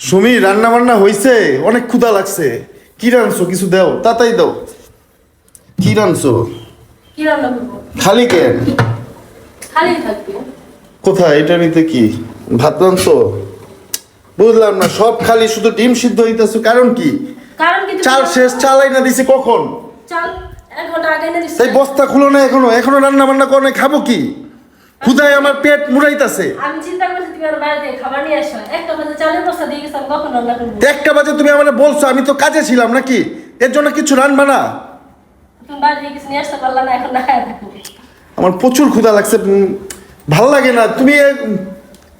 সুমি রান্না বান্না হইছে? অনেক ক্ষুধা লাগছে। কি রানছো কিছু দাও? তাতাই দাও। কি রানছো খালি কেন? কোথায়? এটা নিতে কি? ভাত রানছো বুঝলাম না সব খালি শুধু ডিম সিদ্ধ হইতেছো কারণ কি? কারণ কি চাল শেষ চালাই না দিছি কখন? চাল এক ঘণ্টা আগে এনে দিচ্ছি সেই বস্তা খুলো না এখনও এখনও রান্না বান্না করো খাব কি? ক্ষুধায় আমার পেট মুড়াইতাছে। আমি চিন্তা একটা বাজে তুমি আমার বলছো আমি তো কাজে ছিলাম নাকি? এর জন্য কিছু রানবা না? আমার প্রচুর ক্ষুধা লাগছে ভালো লাগে না। তুমি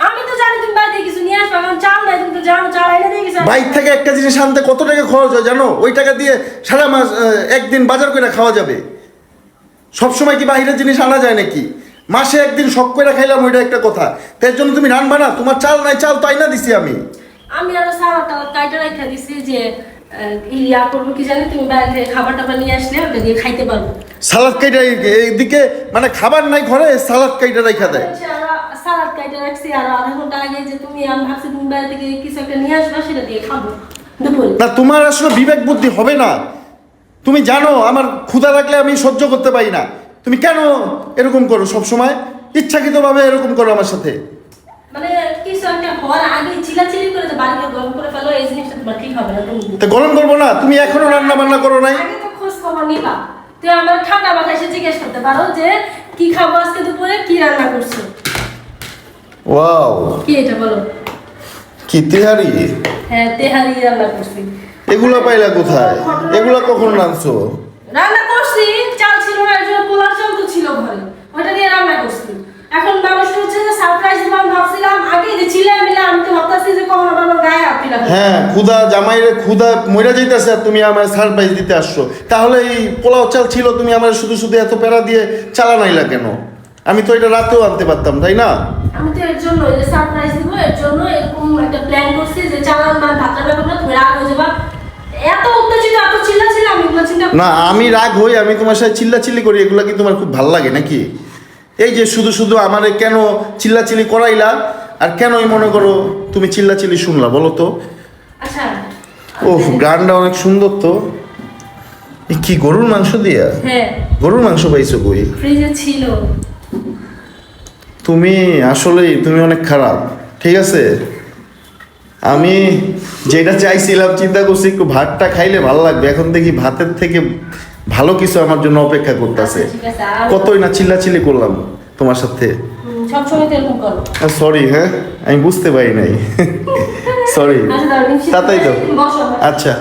আমি তো জানি তুমি বাইরে থেকে কিছু নিয়ে আসবে এখন চাল নাই তুমি তো জানো চাল এনে দিয়ে গেছে। বাইক থেকে একটা জিনিস আনতে কত টাকা খরচ হয় জানো? ওই টাকা দিয়ে সারা মাস একদিন বাজার করে খাওয়া যাবে। সব সময় কি বাইরের জিনিস আনা যায় নাকি? মাসে একদিন শখ করে খাইলাম ওইটা একটা কথা। তার জন্য তুমি রানবা না তোমার চাল নাই চাল তো আইনা দিছি আমি। আমি আরও সারা টালা কাইটা রেখে দিছি যে ইয়া করব কি জানি তুমি বাইরে থেকে খাবার টাবার নিয়ে আসলে ওটা দিয়ে খাইতে পারব। সালাদ কাইটা এইদিকে মানে খাবার নাই ঘরে সালাদ কাইটা রেখা দেয়। সালাদ কাইটা রাখছি আর আধা ঘণ্টা আগে যে তুমি আমি ভাবছি তুমি বাইরে থেকে কিছু একটা নিয়ে আসবে সেটা দিয়ে খাব। দুপুরে। না তোমার আসলে বিবেক বুদ্ধি হবে না। তুমি জানো আমার ক্ষুধা লাগলে আমি সহ্য করতে পারি না। তুমি কেন এরকম করো সব সময় ইচ্ছাকৃতভাবে এরকম করো আমার সাথে। মানে গরম তো করব না তুমি এখনও রান্না বান্না করো নাই। খোঁজ খবর নিবা। তুই আমার ঠান্ডা মাথায় এসে জিজ্ঞেস করতে পারো যে কি খাব আজকে দুপুরে কি রান্না করছ? ওয়াও। কি এটা বলো? কি তেহারি? হ্যাঁ তেহারি রান্না করছি। এগুলা পাইলা কোথায়? এগুলা কখন? রাঁধছো? করছি চাল ছিল না একজন পোলার চাল তো ছিল ঘরে। ওটা দিয়ে রান্না করছি। এখন মানুষটা হচ্ছে যে সারপ্রাইজ দিব আমি ভাবছিলাম আগে যে ছিলে মিলে আমি তো ভাবতেছি যে কখনো আমার গায়ে দিলাম হ্যাঁ ক্ষুধা জামাইরে ক্ষুধা মরে যাইতেছে আর তুমি আমার সারপ্রাইজ দিতে আসছো। তাহলে এই পোলাও চাল ছিল তুমি আমার শুধু শুধু এত প্যারা দিয়ে চালা নাইলা কেন? আমি তো এটা রাতেও আনতে পারতাম তাই না? আমি তো এর জন্য যে সারপ্রাইজ দিব এর জন্য এরকম একটা প্ল্যান করছি যে চালান বা ভাত রান্না করব তুমি রাগ হয়ে যাবা। না আমি রাগ হই আমি তোমার সাথে চিল্লাচিল্লি করি এগুলো কি তোমার খুব ভালো লাগে নাকি? এই যে শুধু শুধু আমারে কেন চিল্লাচিল্লি করাইলা আর কেনই মনে করো তুমি চিল্লাচিল্লি শুনলা বলো তো? আচ্ছা ও গানটা অনেক সুন্দর তো। কি গরুর মাংস দিয়া? হ্যাঁ। গরুর মাংস পাইছো কই? ছিল। তুমি আসলেই তুমি অনেক খারাপ ঠিক আছে? আমি যেটা চাইছিলাম চিন্তা করছি একটু ভাতটা খাইলে ভালো লাগবে। এখন দেখি ভাতের থেকে ভালো কিছু আমার জন্য অপেক্ষা করতেছে। আচ্ছা, কতই না চিল্লাচিল্লি করলাম তোমার সাথে। সরি হ্যাঁ? আমি বুঝতে পারি নাই। সরি তাতেই দাঁড়াও, তো আচ্ছা।